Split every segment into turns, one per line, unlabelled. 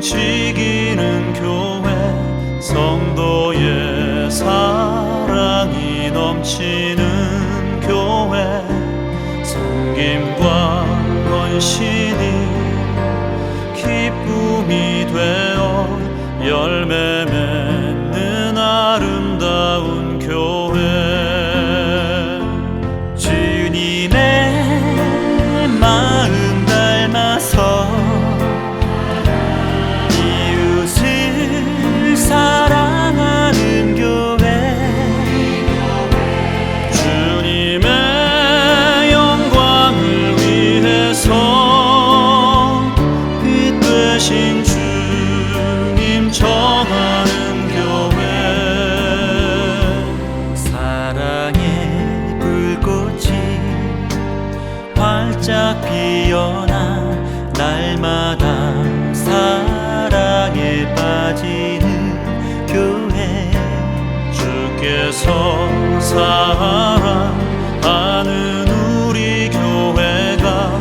움직이는 교회 성도의 사랑이 넘치는 교회 섬김과 헌신 활짝 피어나 날마다 사랑에 빠지는 교회. 주께서 사랑하는 우리 교회가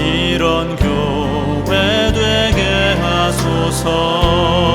이런 교회 되게 하소서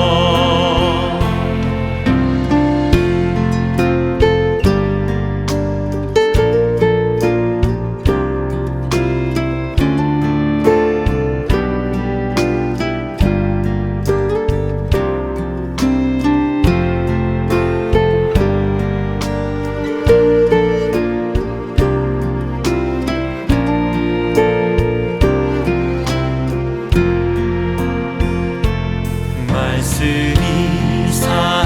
말씀이 살